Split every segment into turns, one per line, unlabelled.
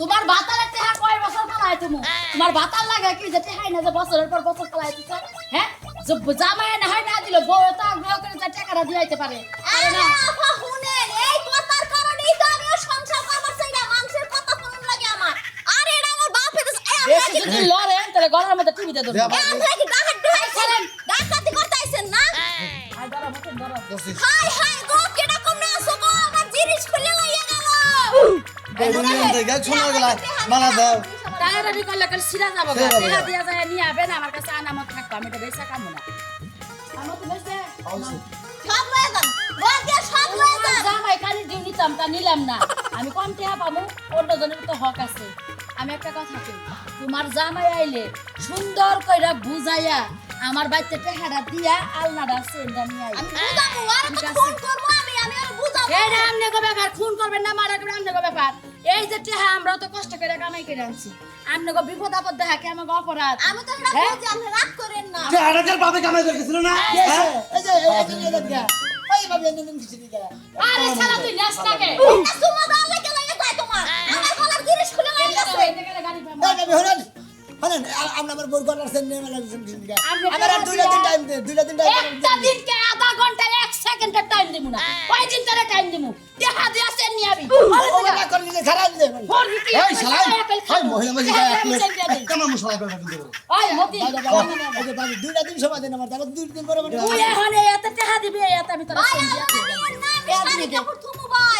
তোমার ভাতার টেহা কয় বছর পালায় তুমি তোমার ভাতার লাগে কি যে টেহাই না যে বছরের পর বছর পালায় দিছে হ্যাঁ? যে জামাই না হয় না দিল বউ তো আগ্রহ করে যে টাকাটা দিলাইতে পারে। পারে
আরে
না
আপা শুনেন এই
মতন
হাই হাই গো কেডা কমনে আসো গো আমার জিনিস খুলে লইয়া গেল।
বেগুন নিয়ে দেখে শোনা গেল মালা দাও।
তাড়াতাড়ি করলে কাল সিরা যাব
সিরা
দিয়া যায় নিয়ে আবেন আমার কাছে আনামত থাকব আমি এটা বেচা কামো না। আমার তো বেচে
সব লয়ে যান বলকে সব লয়ে যান
জামাই কালি ডিউ নিতাম তা নিলাম না। আমি কম টেহা পাবো অন্য জনের তো হক আছে। আমি একটা কথা কই তোমার জামাই আইলে সুন্দর কইরা বুঝাইয়া আমার বাড়িতে টেহারা দিয়া আলনাটা সেন্ডা নিয়ে আই
আমি বুঝাবো আর তো
আছে।
ফোন করব আমি আমি আর বুঝাবো
আমনে গো ব্যাপার খুন করবেন না মারা করবেন আমনে গো ব্যাপার এই যে টেহা আমরা তো কষ্ট করে কামাই করে আনছি আমনে গো বিপদ আপদ দেখা কি আমাকে অপরাধ
আমি তো এটা
হ্যাঁ?
বুঝি আপনি রাগ করেন না
যে আরেকের বাপে কামাই করতেছিল না হ্যাঁ?
এই যে এই যে এই যে ওই ভাবে এনে কিছু দিকে
আরে শালা তুই নেস নাকে
সুমা দাও লাগে লাগে যায় তোমার আমার গলার জিনিস খুলে লয়ে গেছে
গাড়ি
এই হলেন হলেন আমরা আমার বোর করার সেন নেমে লাগছে দিকে আমার আর দুইটা দিন টাইম দে দুইটা দিন টাইম
একটা দিনকে আধা ঘণ্টা এক সেকেন্ডের টাইম দিমু না। কয় দিন ধরে টাইম দিমু? টেহা দিয়া সেন নিয়ে আবি।
ওটা করে দিলে খারাপ দে
এই শালাই এই মহিলা মাঝে গায়ে একলে কেমন করে দিতে
ওই মতি
এই যে দুইটা দিন সময় দেন আমার তারপর দুই দিন পরে
তুই এখন এত টেহা দিবি এত আমি তোর
ভাই আমার না শাড়ি কাপড় থুমু ভাই।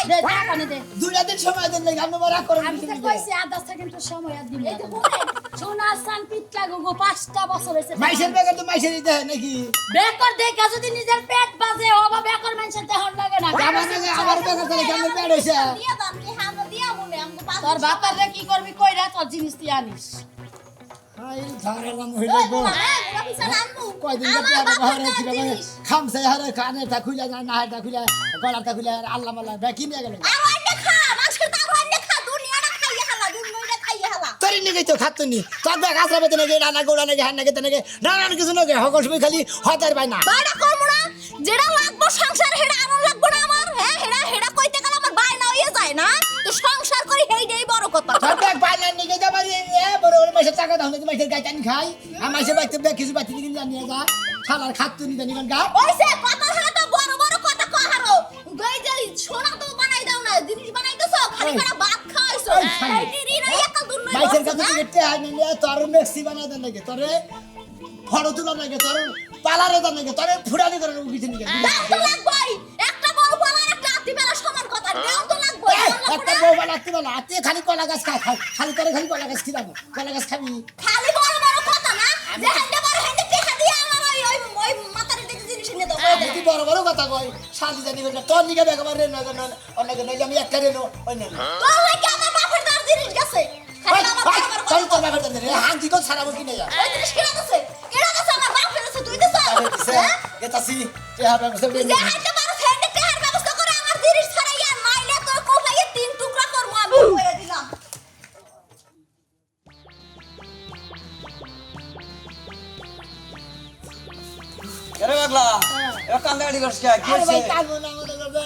দে যা কানে দে
দুইটা দিন সময় দেন লাগে আমরা রাগ করে
আমি তো কইছি আধা সেকেন্ড সময় আর দিবি
এই তো শুনেন
সোনা সান পিটলা গুগু পাঁচটা বছর হইছে
মাইসের বেকার তো মাইসের দিতে হয় নাকি?
বেকর দেখা যদি নিজের পেট বাজে অবা বেকর মানুষের দেহন লাগে না।
আমার নাকি আমার বেকার তাহলে কেমন পেট হয়েছে
দিয়ে দাম কি হাম দিয়া মনে আমগো
তোর বাপার রে কি করবি কইরা তোর জিনিস তুই আনিস।
হারে খুলে না না তা খুলে গলাটা খুলে আল্লাহ মাল্লাহ ব্যাকি নিয়ে গেল? তোর নিকে তো খাতো নি। তোর ব্যাগ আসলে বেতন নাকি রান্না গোড়া নাকি হান্না নাকি নাকি নানান কিছু নাকি হকস বই খালি হতার পাই না।
যেটা লাগবো সংসার হেডা আনন্দ লাগবো না আমার হ্যাঁ? হেডা হেডা কইতে গেলে আমার বায়না হইয়া যায় না। তো সংসার
ব্যাগ পাই না নিকে যাবা রে এ বড় বড় মাসে টাকা দাও না মাসের গাই টানি খাই। আর মাসে বাইতে ব্যাগ কিছু বাইতে দিন জানিয়ে যা শালার খাতো নি জানি গা
ওইসে কথা হলে তো বড় বড় কথা কহারো গই যে সোনা তো বানাই দাও না জিনিস বানাই দছো খালি করে ভাত খাইছো
ওই খালি।
এই দিদি না একা দুন নই
বাইসের কাছে থেকে টেহা নিলে তোর মেক্সি বানাই দেন নাকি? তোরে ফটো তুলা নাকি? তোর পালারে দেন নাকি? তোরে ফুরানি করে কিছু নিকে?
লাগবই।
বউ বানাতে খালি কলা গাছ খাই খাই খালি করে খালি কলা গাছ খিলাবো কলা গাছ খাবি?
খালি বড় বড় কথা না যে হেন্ডে বড় হেন্ডে টেকা দিয়ে আমার ওই ওই ওই মাথার দিকে জিনিস নিয়ে দাও ওই দে।
বড় বড় কথা কই শান্তি জানি বলে তোর নিকে বেগ রে না না অনেক নইলে আমি একটা রে নো ওই না।
তোর লাগি আমার বাপের দার জিনিস গেছে? খালি আমার বড় বড় কথা।
তোর ব্যাপার জানি হাঙ্কি কো ছাড়াবো কি না
ওই জিনিস কিনা গেছে কিনা গেছে আমার বাপের কাছে তুই?
এতাসি টেহা ব্যবস্থা
তুই যে হাইতে
এ করছ কে কি হইছে
ভাই না মনে করবে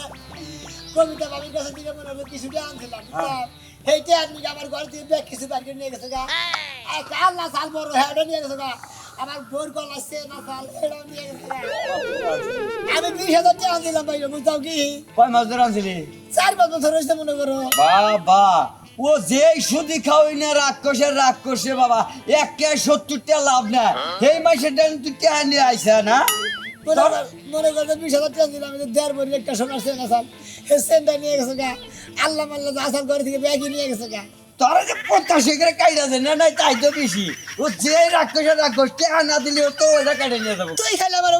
কবিতা বাবির কাছে দিকে মনে হবে কিছু দিয়ে আনছিলাম হেইতে আপনি আমার ঘর থেকে ব্যাগ কিছু বার নিয়ে গেছে গা? আর চাল না বড় হেডে নিয়ে গেছে গা? আমার বোর কল আসছে না চাল হেডে নিয়ে গেছে আমি বিশ হাজার টাকা দিলাম ভাই বুঝতাম কি?
কয় মাছ ধরে আনছিলি?
চার পাঁচ বছর হয়েছে মনে করো।
বাবা ও যে সুদি খাওয়াই না রাক্ষসের রাক্ষসে বাবা একটা সত্তরটা লাভ না এই মাসের টাইম তুই কে নিয়ে আইসা না?
মনে কর- করতে বিশ হাজার টাকা দিলাম দেড় ভরি একটা সোনার সেন আসাল হে সেনটা নিয়ে গেছে গা। আল্লাহ মাল্লা আসাল করে থেকে ব্যাগই নিয়ে গেছে গা।
তারা যে পঞ্চাশ করে কাইটা দেয় না নাই তাই তো বেশি। ও যে রাক্ষস রাক্ষস কে না দিলে ও তো ওটা কাটে নিয়ে যাব।
তুই খালি আমার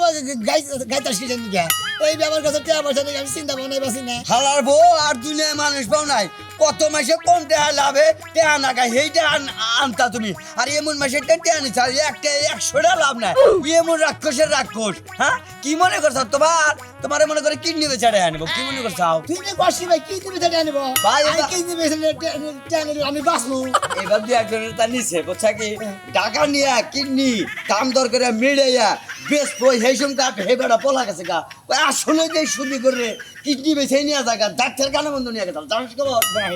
গাইতাস শিখে নিয়ে এই ব্যাপার কাছে টিয়া পয়সা দেখে আমি চিন্তা ভাবনায় বাসি না।
হালার বউ আর দুনিয়ায় মানুষ পাও নাই। কত মাসে কম টেহা লাভে টেহা না খায় সেইটা আন- আনতা তুমি। আর এমন মাসে টেহা নিচ্ছ আর একটা একশোটা লাভ নাই। এমন রাক্ষসের রাক্ষস হ্যাঁ? কি মনে করছ তোমার? তোমার মনে করে কিডনি বেচারে আনব কি মনে করছাও
তুই নে ভাই কি দিবি সেটা আনিব?
ভাই,
আমি
এটা-
কি দিবি সেটা আমি বাঁচবো।
এবার দু একজনের তা নিছে বুঝছা কি? টাকা নিয়ে কিডনি দাম দর করে মিড়াইয়া বেশ বই সেই সঙ্গে কাট হে বেড়া পলা গেছে গা। আসলে যে শুধু করে কিডনি বেছে নিয়ে জায়গা ডাক্তার কানে বন্ধু নিয়ে গেছে। জানিস খবর?
ভাই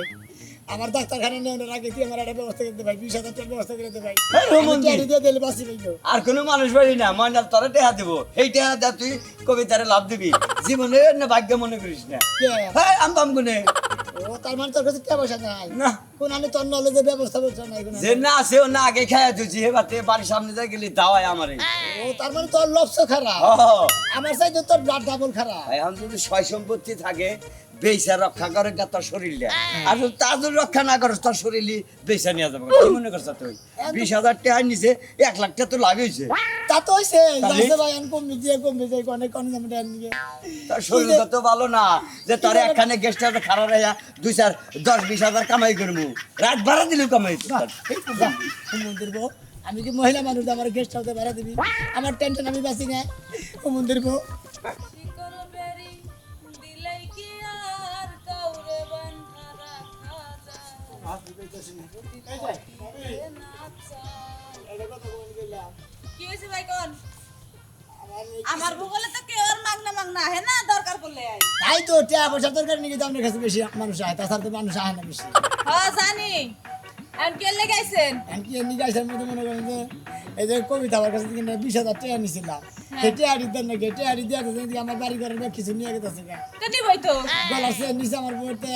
আমার ডাক্তারখানা নেওয়ার আগে তুই আমার একটা ব্যবস্থা করতে ভাই বিশ হাজার টাকার ব্যবস্থা করে দে ভাই।
হ্যাঁ।
টিয়া দিয়ে দিলে বাঁচি
আর কোনো মানুষ বাড়ি না ময়নাল তোরা টেহা দেবো। এই টেহা দা তুই কবিতারে লাভ দিবি। জীবনে না ভাগ্য মনে করিস না।
কে?
হ্যাঁ আম গুনে
ও তার মানে তোর কাছে টিয়া পয়সা নাই?
না।
কোন তোর নলেজে ব্যবস্থা করছ না এগুলো
যে না আছে ও না আগে খাইয়া দিচ্ছি হে বাতে বাড়ির সামনে যা গেলি দাওয়াই আমারে।
ও তার মানে তোর লক্ষ খারাপ। আমার চাইতে তোর ব্লাড ডাবল খারাপ।
এখন যদি সয় সম্পত্তি থাকে বেসা রক্ষা করে গা তোর শরীরে আর তা যদি রক্ষা না করস তোর শরীরই বেসা নিয়ে যাবে। কি মনে করছ তুই? বিশ হাজার টাকা নিছে এক লাখ টাকা তো হয়েছে
তা তো হইছে।
তাহলে?
যাইছে ভাই আমি কমে দিয়ে কমে যাই অনেক অনেক আমি টাইম নিয়ে
তোর শরীর তো ভালো না যে তোর একখানে গেস্ট হাউসে খারাপ হইয়া দুই চার দশ বিশ হাজার কামাই করব রাত ভাড়া দিলেও কামাই।
মন্দির বউ আমি কি মহিলা মানুষ আমার গেস্ট হাউসে ভাড়া দিবি? আমার টেনশন আমি বাঁচি না। ও মন্দির বউ।
কি আর কাউরে বান্ধা রাখা যায় কি হয়েছে ভাই কোন? আমার ভূগোলে তো কেউ আর মাগনা মাগনা আহে না দরকার পড়লে আয়।
তাই তো টিয়া পয়সা দরকার নাকি তো আপনার কাছে বেশি মানুষ আয় তাছাড়া তো মানুষ আয় না বেশি।
হ্যাঁ জানি। এখন কে লেগে আইছেন
আমি কি এমনি মনে করেন যে এই যে কবিতা আমার কাছে থেকে বিশ হাজার টাকা নিছিলাম। সেই টিয়ারি দেন নাকি? টিয়ারি দিয়ে দিতে আমার বাড়ি ঘরের ব্যাগ কিছু নিয়ে গেছে গা?
বই তো।
গলার সে নিচে আমার বইতে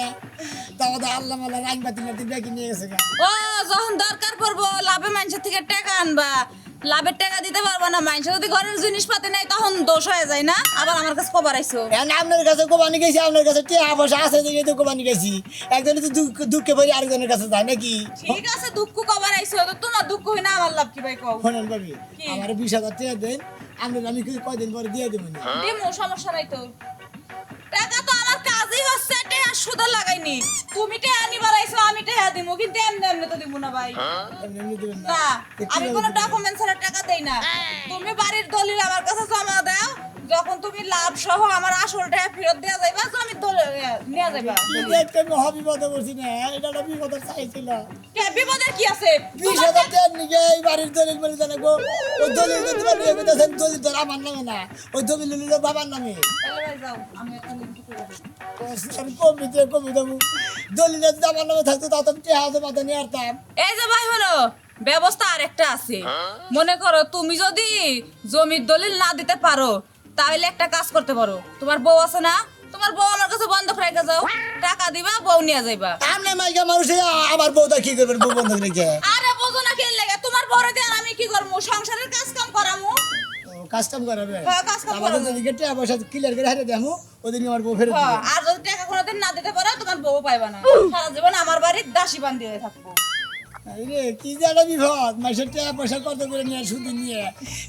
তারপর আল্লাহ রাইন বাতি মাতি ব্যাগ নিয়ে গেছে
ও যখন দরকার পড়ব লাভে মানুষের থেকে টাকা আনবা। লাভের টাকা দিতে পারব না মানুষ যদি ঘরের জিনিসপাতি নেই তখন দোষ হয়ে যায় না। আবার আমার কাছে কবার আইসো
এখন আপনার কাছে কোবানি গেছি আপনার কাছে টিয়া পয়সা আছে দেখে তো কোবানি গেছি। একজনে তো দুঃখ দুঃখে পড়ে আরেকজনের কাছে যায় নাকি?
ঠিক আছে দুঃখ কবার আইসো তো তোমার দুঃখ হয় না আমার লাভ কি ভাই কও?
শোনেন ভাবি
কি?
আমার বিশ হাজার টাকা দেন আপনার আমি কয়দিন পরে দিয়ে দেবো না?
সমস্যা নাই তো। টাকা তো টাকা সুদে লাগাইনি। তুমি টাকা নিবার আইসো আমি টাকা দিমু কিন্তু এমনি এমনি তো দিব না ভাই।
দেবেন না।
আমি কোনো ডকুমেন্টস ছাড়া টাকা দেই না। তুমি বাড়ির দলিল আমার কাছে জমা দাও যখন তুমি লাভ সহ আমার আসল টাকা ফেরত দেওয়া যাইবা আমি যাইবা
কিন্তু একটা মহা বিপদে পড়ছি না এটা একটা বিপদের চাইছিল
বিপদের কি আছে?
বিশ হাজার টাকা নিয়ে এই বাড়ির দলিল বলে জানাব ওই দলিল তো তোমার নিয়ে গেছেন দলিল তো আমার নামে না। ওই দলিল হলো বাবার নামে।
তাহলে ভাই যাও আমি একটা লিঙ্ক করে দেব।
আমি কমে দিয়ে কমে দেবো দলিল যদি আমার নামে থাকতো তাও তো আমি টেহা হাতে মাথা নিয়ে আসতাম।
এই যে ভাই হলো ব্যবস্থা আরেকটা আছে। মনে করো তুমি যদি জমির দলিল না দিতে পারো তাহলে একটা কাজ করতে পারো। তোমার বউ আছে না? তোমার বউ আমার কাছে বন্ধক রেখে যাও। টাকা দিবা বউ নিয়ে যাইবা।
আপনি মাইকা মানুষ আমার বউটা কি করবেন বউ বন্ধ রেখে?
আরে বোঝো না কেন লাগে তোমার বড় দিয়ে আমি কি করব সংসারের কাজ কাম করামু
কাস্টম করাবে।
হ্যাঁ,
আমাদের। যেদিকে টাকা পয়সা ক্লিয়ার করে হারিয়ে দেবো ওদিকে আমার বউ ফেরত
হ্যাঁ, আর যদি টাকা কোনোদিন না দিতে পারো তোমার বউ পাইবা না। সারা জীবন আমার বাড়ির দাসী বান্ধি হয়ে থাকব।
রে কি যে বিপদ? মাসের টাকা পয়সা কত করে নিয়ে সুদি নিয়ে?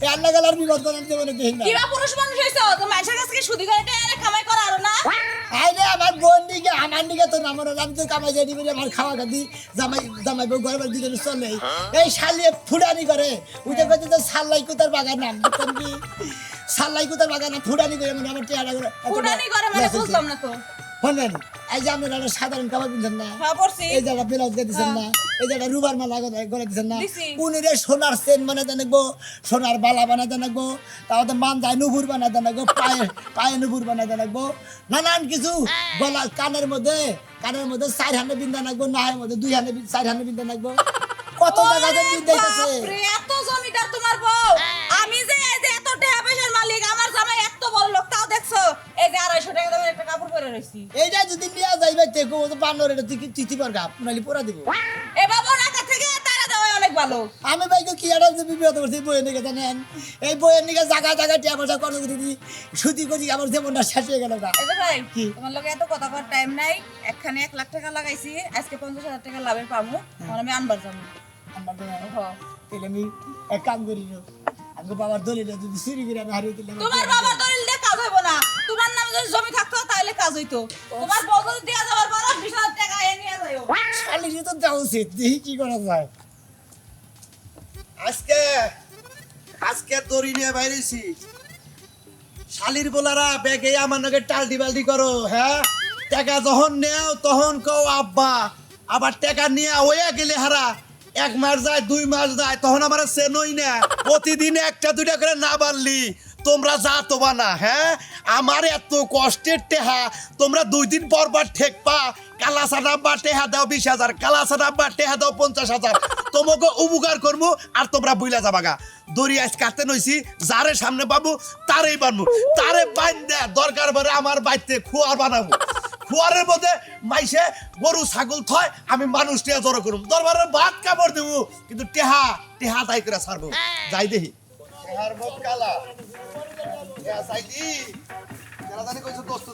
এই আল্লাহ গালার বিপদ করেন দেবো না দেখি না।
কিবা পুরুষ মানুষ হয়েছে তো মানুষের কাছে সুদি করে টাকা কামাই করা আরও না?
আইলে আমার বোন দিকে আমার দিকে তো নামর আমি তো কামাই যাই দিবি আমার খাওয়া খাদি জামাই জামাই বউ ঘরে দুজনে চলে। এই শালিয়ে ফুডানি করে। উঠে করতে তো সাল্লাই কুতার বাগান নাম সাল্লাই কুতার বাগান ফুডানি করে মানে আমার টেয়ারা করে
করে মানে বুঝলাম না তো।
শোনেন এই যে আপনারা একটা সাধারণ কাপড় পিনছেন না?
হ্যাঁ পড়ছি।
এই জায়গা ব্লাউজ দিচ্ছেন না? এই জায়গা রুবার মালা গলে দিচ্ছেন না। উনিরে সোনার সেন বানাতে নাকবো সোনার বালা বানাতে নাকবো তারপরে মান যায় নুপুর বানাতে নাকবো পায়ে পায়ে নুপুর বানাতে নাকবো নানান কিছু গলা কানের মধ্যে কানের মধ্যে চার হানে বিন্দা নাকবো নাহের মধ্যে দুই হানে বি- চার হানে বিন্দা নাকবো কত জায়গাতে বিন্দা
এত জমিদার তোমার বউ। আমি যে এই যে এত টাকা পয়সার মালিক আমার জামাই এত বড় লোক তাও দেখছ? এই যে আড়াইশো টাকা দামের একটা কাপড় পরে রয়েছি।
এইটা যদি নিয়ে যাইবে দেখো তো বান্নর এটা তুই তিথি পার গাপ নাহলে পোড়া দিব।
এ বাবু টাকা থেকে তারা দেওয়া অনেক ভালো।
আমি ভাইকে কি একটা যে বিপদ করছি বইয়ের নিকে জানেন এই বইয়ের নিকে জায়গা জায়গা টিয়া পয়সা কর্ম করে দিই সুতি করি আমার জীবনটা শেষ হয়ে গেল
এই যে ভাই
কি?
তোমার লোকে এত কথা কর টাইম নাই। একখানে এক লাখ টাকা লাগাইছি আজকে পঞ্চাশ হাজার টাকা লাভে পাবো। তখন আমি আনবার যাব।
আমার তো
হ।
তাহলে আমি এক কাম করি বাবার দলিল যদি চুরি করে আমি হারিয়ে দিলাম
তোমার বাবার দলিল দিয়ে কাজ হইব না।
তোমার নামে যদি জমি থাকতো তাহলে কাজ হইতো। তোমার বউ যাওয়ার পর বিশ হাজার টাকা এ নিয়ে যাইও।
শালিরই তো দেওয়া উচিত দেখি কি করা যায়।
আজকে আজকে দড়ি নিয়ে বাইরেছি। শালির বলারা ব্যাগে আমার নাকি টালটি বালটি করো হ্যাঁ? টাকা যখন নেও তখন কও আব্বা আবার টাকা নিয়ে হইয়া গেলে হারা। এক মাস যায়, দুই মাস যায়, তখন আমার চেনই না প্রতিদিন একটা, দুইটা করে না বাড়লি। তোমরা যা তোবা না হ্যাঁ? আমার এত কষ্টের টেহা, তোমরা দুই দিন পর পর ঠেক পা কালা সাদা বা টেহা দাও বিশ হাজার, কালা সাদা বা টেহা দাও পঞ্চাশ হাজার। তোমাকে উপকার করব আর তোমরা বুইলা যাবাগা। দড়ি আজ কাটতে নইছি, যারে সামনে পাবো, তারেই বানবো তারে বাইন দরকার পরে আমার বাইতে খুয়ার বানাবো। খুয়ারের মধ্যে মাইসে গরু ছাগল থয় আমি মানুষ টেহা জড়ো করুম। দরবারে ভাত কাপড় দেবো কিন্তু টেহা টেহা তাই করে ছাড়বো। যাই দেখি। টেহার মুখ কালা। টেহা চাইলি যারা জানি কইছো দোস্ত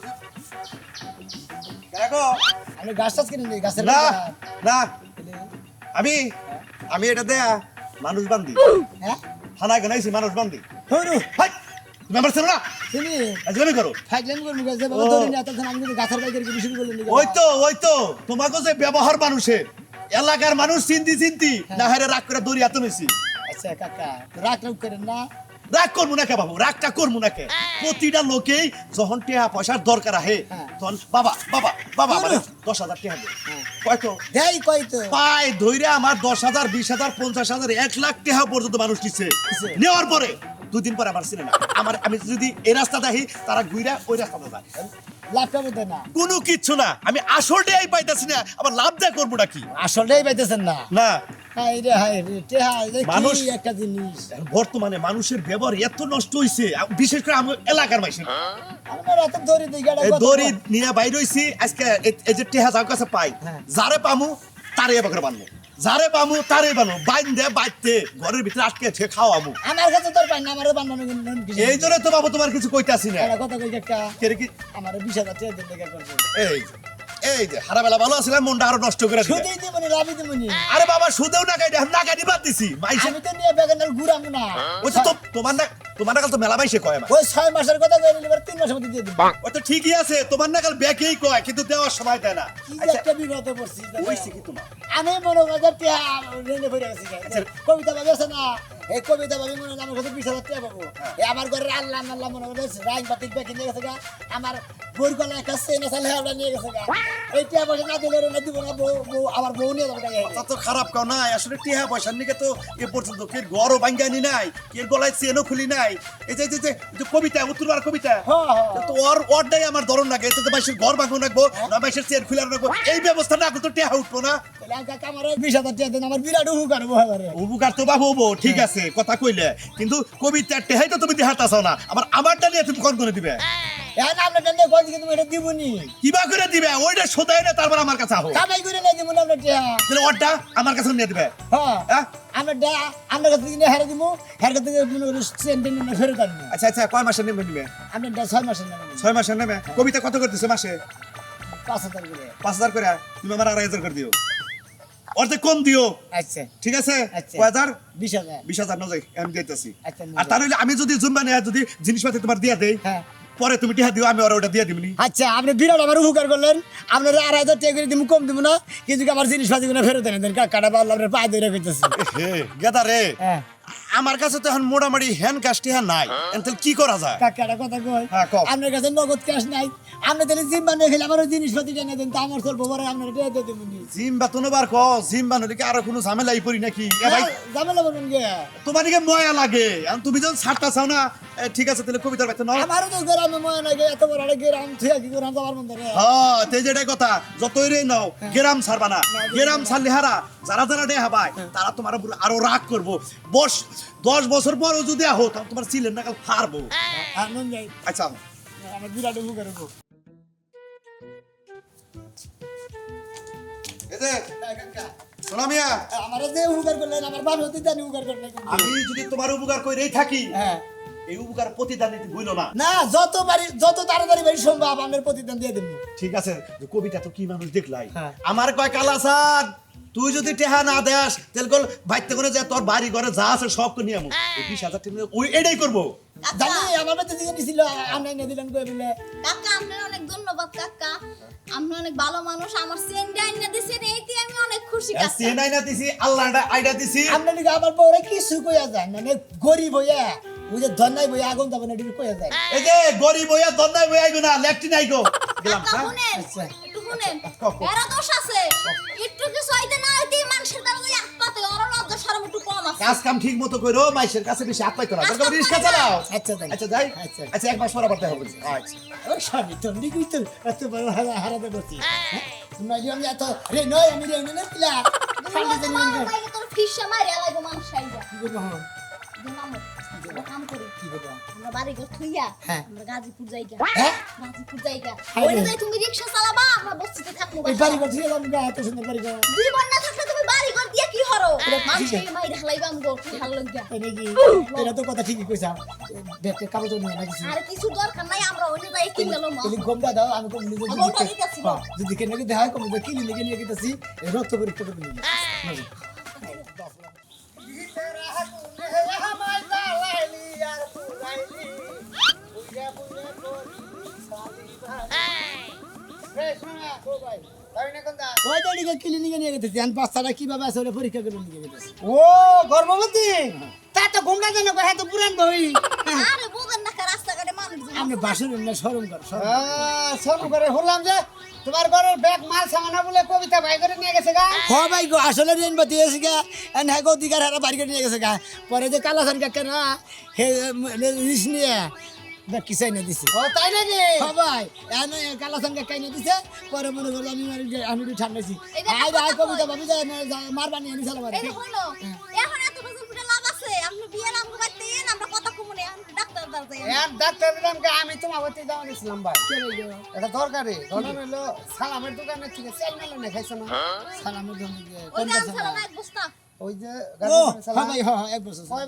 কেগো
আমি গাছ টাছ কিনে গাছের
না না। আমি আমি এটা দেয়া মানুষ বান্ধি
হ্যাঁ?
থানায় গনাইছি মানুষ বান্ধি হাই! তুমি আমার ছিল না?
তুমি
আজকে করো।
ফাইকলেন করব গাছে বাবা ধরে নিয়ে তখন আমি কিন্তু গাছের বাইকের কিছু শুরু করলেন
ওই তো ওই তো তোমাকে যে ব্যবহার মানুষের। এলাকার মানুষ চিন্তি চিন্তি। না হারে রাগ করে দড়ি নিছি।
আচ্ছা কাকা রাগ রাগ করেন না।
রাগ করব না কে বাবু? রাগটা করব না কে? প্রতিটা লোকেই যখন টেহা পয়সার দরকার আহে
হ্যাঁ।
তখন বাবা বাবা বাবা আমার দশ হাজার টেহা দে।
হ্যাঁ।
কয়তো
দেই কই তো।
পায় ধৈরে আমার দশ হাজার বিশ হাজার পঞ্চাশ হাজার এক লাখ টাকা পর্যন্ত মানুষ নিচ্ছে নেওয়ার পরে দুদিন পরে আমার সিনেমা আমার আমি যদি এই রাস্তা দেখি তারা ঘুরে ওই রাস্তাতে যায়।
লাভটা বোধ না।
কোনো কিচ্ছু না। আমি আসলটাই পাইতেছি না আবার লাভ দেয় করব নাকি?
আসলেই পাইতেছেন না।
না। মানুষ-
একটা জিনিস।
বর্তমানে মানুষের ব্যবহার এত নষ্ট হয়েছে বিশেষ করে আমার এলাকার এই দড়ি নিয়ে বাইর হইছি আজকে এই- এই যে টেহা যার কাছে পাই।
হ্যাঁ।
যারে পামু তারে এবার বানবো। যারে পামু তারে পালো বাইন দে বাইতে ঘরের ভিতরে আটকে আছে খাওয়াবো
আমার কাছে তোর পাই না আমার বানানো কিন্তু
এই জন্য তো বাবু তোমার কিছু কইতাছি না।
কথা কই
একটা
আমার বিশ হাজার টাকা করব
এই এই যে হারাবেলা ভালো আছিলাম মনটা আরও নষ্ট করে।
সুদেই দিবনি লাভই দিবনি
আরে বাবা সুদেও না কাটি না কাটি বাদ দিছি। মাইসে
আমি তো নিয়ে বেগানের ঘুরামু না।
ওই তো তো- তোমার না তোমার নাকাল তো মেলা মাইসে কয় আমার।
ওই ছয় মাসের কথা কই নিলে তিন মাসের মধ্যে দিয়ে দিব।
ওই তো ঠিকই আছে তোমার নাকাল ব্যাকেই কয় কিন্তু দেওয়ার সময় দেয় না।
কি
আচ্ছা,
একটা বিপদ পড়ছি
হইছে কি তোমার।
আমি মনে করি যে টিয়া রেনে পড়ে গেছি কবিতা ভাবি আছে না? এই কবিতা ভাবি মনে হয় আমার কাছে বিশ হাজার টাকা পাবো। এই আমার ঘরের আল্লাহ আল্লাহ মনে করে রাইন পাতি ব্যাগে গেছে আমার চেন আছে লেহাটা নিয়ে গেছে গা। এই টিয়া পয়সা না দিলে রেনে দিব না বউ বউ আমার বউ নিয়ে যাবে
তা তো খারাপ কাও নাই আসলে টিহা পয়সার নিকে তো এ পর্যন্ত কে গড়ও ভাঙ্গানি নাই কে গলায় চেনও খুলি নাই। এই যে- যে যে কবিতা উত্তরবার কবিতা।
হ্যাঁ হ্যাঁ
তো ওর ওরটাই আমার ধরন লাগে এতে তো মাসের ঘর ভাঙবো রাখব না মাসের চেন খুলে রাখব এই ব্যবস্থা না তো টেহা উঠবো না।
আমার বিশ হাজার টাকা দেন আমার বিরাট উপকার হব
উপকার তো বাবু হব ঠিক আছে কথা কইলে। কিন্তু কবিতার টেহাই তো তুমি দেখাতে না আমার আমারটা নিয়ে তুমি কোন করে দিবে।
এখন আপনার টাকা কয় দিকে তুমি এটা দিবনি?
কিবা করে দিবে? ওইটা সোদাই না তারপর আমার কাছে আহো।
কামাই করে নিয়ে দিব না টিয়া।
তাহলে ওরটা আমার কাছে নিয়ে দিবে।
হ্যাঁ? আমরা ডা আমরা কাছ থেকে হেরে দিব। হেরে থেকে করি চেন টেন না ফেরত আনব।
আচ্ছা আচ্ছা কয় মাসের নেবে নিবে?
আমরা ডা ছয় মাসের নেবেন
ছয় মাসের নেবে কবিতা কত করতেছে মাসে?
পাঁচ হাজার করে।
পাঁচ হাজার করে? তুমি আমার আড়াই হাজার করে দিও। অর্ধেক কম দিও।
আচ্ছা।
ঠিক আছে?
আচ্ছা।
হাজার?
বিশ হাজার।
বিশ হাজার নয় আমি দিতেছি। আর আমি যদি জুম্বা নেয় যদি জিনিসপাতি তোমার দিয়ে দেই
হ্যাঁ।
পরে তুমি টিহা দিও আমি ওরা ওটা দিয়ে দিবনি
আচ্ছা আপনি বিরাট আমার উপকার করলেন। আপনার আড়াই হাজার টাকা করে দিব কম দিব না। কিন্তু আমার জিনিস পাতি ফেরত এনে দেন। কাকাটা পারলে আপনার পায়ে ধরে
হে গেদা রে।
হ্যাঁ।
আমার কাছে তো এখন মোটামুটি হ্যান্ড ক্যাশ টিহা নাই। তাহলে কি করা যায়?
কাকাটা কথা কয়
হ্যাঁ,
আপনার কাছে নগদ ক্যাশ নাই। আপনি তাহলে জিম্বা নিয়ে খেলে আমার ওই জিনিসপাতি এনে দেন তা আমার চলবো পরে আপনার দিয়ে দেবো নি।
জিম্বা তো বার ক জিম্বা নদী কি আরও কোনো ঝামেলাই পড়ি নাকি? এ ভাই
হ্যাঁ, ঝামেলা বলবেন গে
তোমার দিকে ময়া লাগে। তুমি যখন ছাড়তা চাও না ঠিক আছে তাহলে কবিতার বাইতে নাও।
আমারও তো গ্রামে মনে লাগে এত বড় একটা গ্রাম থুয়া কি গ্রাম যাবার মধ্যে রে?
হ্যাঁ তে যেটাই কথা যতই রে নাও গেরাম ছাড়বা না। গেরাম ছাড়লে হারা যারা যারা ডে হাবাই তারা তোমার উপর আরও রাগ করব। বস দশ বছর পরও যদি আহো তখন তোমার ছিলেন না কাল ফারবো
আনন্দ যাই।
আচ্ছা।
আমার বিরাট উপকার হব আমার আমার
আমি যদি তোমার উপকার থাকি
হ্যাঁ।
এই উপকার প্রতিদান দিতে ভুলো না।
না যত বাড়ি যত তাড়াতাড়ি বাড়ি সম্ভব আপনার প্রতিদান দিয়ে দেবো।
ঠিক আছে যে কবিতা তো কি মানুষ দেখলাই।
হ্যাঁ।
আমার কয় কালাসাদ তুই যদি টেহা না দেস তাহলে কল বাইতে করে যে তোর বাড়ি ঘরে যা আছে সব নিয়ে আমু এই বিশ হাজার টাকা ওই এটাই করব।
জানি আমার বাড়িতে দিকে দিছিল আমরা এনে দিলাম কই বলে?
কাকা আপনার অনেক ধন্যবাদ কাকা। আপনি অনেক ভালো মানুষ আমার সেন্ডে আইনা দিছেন এইতে আমি অনেক খুশি কাকা।
সিএনআই না দিছি আল্লাহ আইডা দিছি।
আমরা লিগে আমার বউরে কিছু কইয়া যায় মানে গরিব হইয়া ওই যে ধন্যাই বইয়া আগুন যাবে না এটি কইয়া যায়।
এই যে গরিব হইয়া দন্দাই বই আইগো না লেফটি নাই গো গেলাম
কাকা
হ্যাঁ?
শুনেন
আচ্ছা।
একটু শুনেন।
কক।
এরা দোষ আছে। একটু কিছু হইতে না হইতে মানুষের দ্বারা ওই আত্মাতে ওরা লজ্জা শরম একটু কম আছে।
কাজ কাম ঠিক মতো কইরো মাইশের কাছে বেশি হাত পাইতো না তোর রিস্কা চালাও।
আচ্ছা তাই।
আচ্ছা যাই।
আচ্ছা।
আচ্ছা এক মাস পর আবার দেখা হবে। আচ্ছা।
ও স্বামী তো নিগুই তো? এত বড় হারা হারাতে বসি নয় আমি এত রে নয় আমি রে না পিলা জানি না
তোর ফিসা মারিয়া লাগবে মানুষ আইবা
কি করব হ্যাঁ?
দিলাম একটা কাম করি।
কি করব
আমরা বাড়ি ঘর থইয়া
হ্যাঁ।
আমরা গাজীপুর যাইগা।
হ্যাঁ?
গাজীপুর যাইগা।
হায়
ওইটা
রে।
যাই তুমি রিকশা চালাবা আমরা বস্তিতে থাকব
এই বাড়ি। করছি আমি এত সুন্দর বাড়ি করা
দুই বন্যা থাকলে তুমি বাড়ি ঘর দিয়ে কি হরো? মানুষ মাই ঢালাইবা আমগো কি হাল লাগিয়া।
এই নাকি এটা তো কথা ঠিকই কইছা। দেখতে কাগজ নিয়ে না
আর কিছু দরকার নাই আমরা ওইটা যাই কিনে লম।
এলি গমটা দাও আমি কম নিজে
আমি
যদি কেন কি দেখা কম কিনি নিয়ে নিয়ে রক্ত পরীক্ষা করে নিয়ে ওই তো এদিকে ক্লিনিকে নিয়ে গেতেছি? আমি বাচ্চাটা কীভাবে আছে ওরা পরীক্ষা করে নিয়ে গেতেছি?
ও গর্ভবতী? তা তো ঘুমটা যেন হ্যাঁ তো পুরান বই
আরে বুঝেন না কা রাস্তাঘাটে মানুষ
আপনি বাসন না সরম কর সরম
শোনো করে হলাম যে তোমার ঘরের ব্যাগ মাল সামানা বলে কবিতা ভাই করে নিয়ে গেছে গা।
হ ভাই গো আসলে রেন বাতি এসে গা। এন হ্যাঁ গো দিকার হারা বাড়ি করে নিয়ে গেছে গা। পরে যে কালা সান কাকা না হে নিয়ে কি চাই না দিছে?
ও তাই নাকি?
ভাই এন কালা সান কাকা না দিছে পরে মনে করল আমি মারি আমি একটু ঠান্ডাছি আই আই কবিতা
কই।
ভাবি যায় মারবানি আমি চালাবার
এই যে হলো। এখন এত বছর পরে লাভ আছে। আপনি বিয়ে নাম করতে এন আমরা কথা কমনে ডাক্তার দাঁড়াতে
এর ডাক্তার দিলাম কে আমি তোমার হতে যাওয়া গেছিলাম ভাই। এটা দরকারি ঘটনা হলো সালামের দোকানে থেকে চাল মেলে না খাইছে না?
সালামের
ওই যে আনসার এক বস্তা।
ওই যে
হ্যাঁ ভাই হ্যাঁ এক বছর
কয়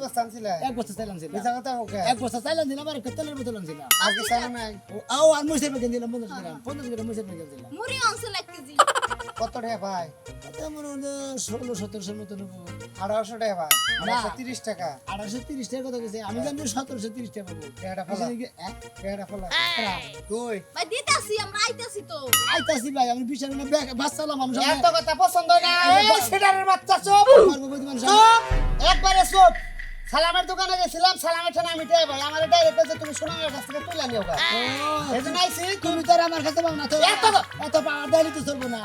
এক বছর চাইলাম ছিল
মিথ্যা কথা ওকে?
এক বছর চাইলাম দিলাম আর তেলের বোতল আনছিলাম।
আর কি নাই?
ও আর মুসের প্যাকেট দিলাম পঞ্চাশ গ্রাম পঞ্চাশ গ্রাম মুসের প্যাকেট দিলাম
মুড়ি অংশ এক কেজি।
কত টাকা ভাই?
তেমন হলো ষোলো সতেরোশো মতো নেব
আঠারোশো টাকা ভাই। আঠারোশো তিরিশ টাকা।
আঠারোশো তিরিশ টাকা কথা আমি জানি সতেরোশো তিরিশ টাকা পাবো।
টাকাটা ফেলা টাকাটা ফেলা তুই
ভাই দিতেছি আমরা আইতেছি
ভাই আমি বিশাল না ব্যাগ বাচ্চালাম মানুষ
এত কথা পছন্দ না এই বাচ্চা চুপ। একবারে চুপ। সালামের দোকানে গেছিলাম সালামের ঠানে আমি টাই ভাই। আমার ডাইরেক্ট বলছে তুমি সোনামের কাছ থেকে তুলে নিও গা এই জন্য আইসি
তুমি তো আমার কাছে পাবো না তো
এত
এত পাওয়ার দাঁড়ি তো চলবো না।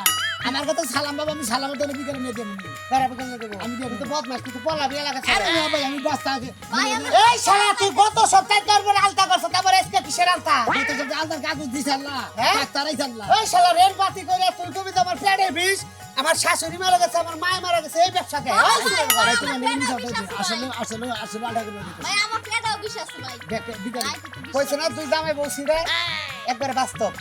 আমার কাছে সালাম বাবা আমি সালামের জন্য বিকালে নিয়ে দেবো
বেড়াবে কেন দেবো
আমি দেবো।
তো বদমাস তুই তো পলাবি এলাকা
আরে। না ভাই আমি বাচ্চা আগে
এই শালা তুই গত সপ্তাহে তোর বলে আলতা করছ তারপরে আজকে কিসের আলতা?
কত সব আলাদা কাগজ দিস আল্লাহ।
হ্যাঁ?
ডাক্তারাই চাল্লা
এই শালা রেল বাতি করে তুই কবি তো আমার পেটে বিষ। আমার শাশুড়ি মারা গেছে আমার মায় মারা গেছে এই
হবে আসলে আসলে আসলে
কইছে না তুই জামাই বলছি রে একবারে বাস্তব।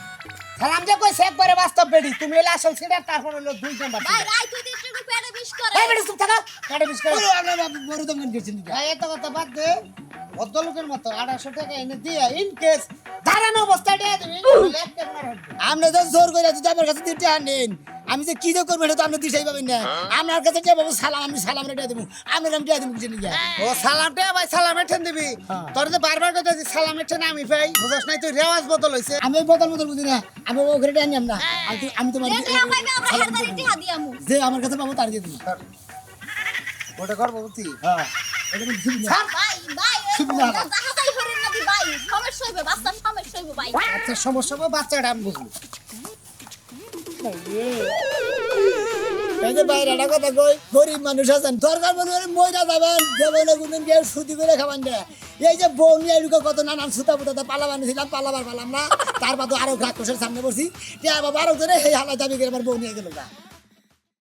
সালাম যে কইছে একবারে বাস্তব বেডি। তুমি হলে আসল সিডার তারপর হলো দুই নাম্বার
ভাই রাই তুই দিতে একটু পেটে বিষ করে।
এই বেডি চুপ থাকা। পেটে বিষ করে।
ওরে আমরা বড় দমন করছেন
ভাই এত কথা বাদ দে। ভদ্রলোকের মতো আড়াইশো টাকা এনে দিয়ে ইন কেস দাঁড়ানো।
আপনি তো জোর করে যদি আমার কাছে দিতে আনেন আমি যে কি যে করব সেটা তো আপনি দিতেই পাবেন না। আপনার কাছে যে বাবু সালাম আমি সালাম রেটে দেবো। আপনার আমি দিয়ে দেবো কিছু নিয়ে
ও সালামটা ভাই সালামের ঠেন দিবি।
হ্যাঁ।
তোর যে বারবার কথা সালামের ঠেন আমি পাই বুঝছ নাই তুই রেওয়াজ বদল হইছে।
আমি ওই বদল বদল বুঝি না। আমি ও ঘরে আনি না আমি তো- তোমার
যে আমরা
আমার কাছে পাবো তার দিয়ে দিবি।
ওটা গর্ভবতী
হ্যাঁ। এটা কিন্তু
আচ্ছা সমস্যা হবে বাচ্চাটা আমি বুঝব।
বাইরে একটা কথা কই গরিব মানুষ আছেন দরকার মনে করে মইরা যাবেন যেমন কোনদিন গিয়ে সুদি করে খাবেন না এই যে বউ নিয়ে কত নানান সুতা পুতাতে পালা বানিয়েছিলাম পালাবার পালাম না। তারপর তো আরও ঘাট সামনে বসি। আরও ধরে সেই হালা দাবি করে আমার বউ নিয়ে গেল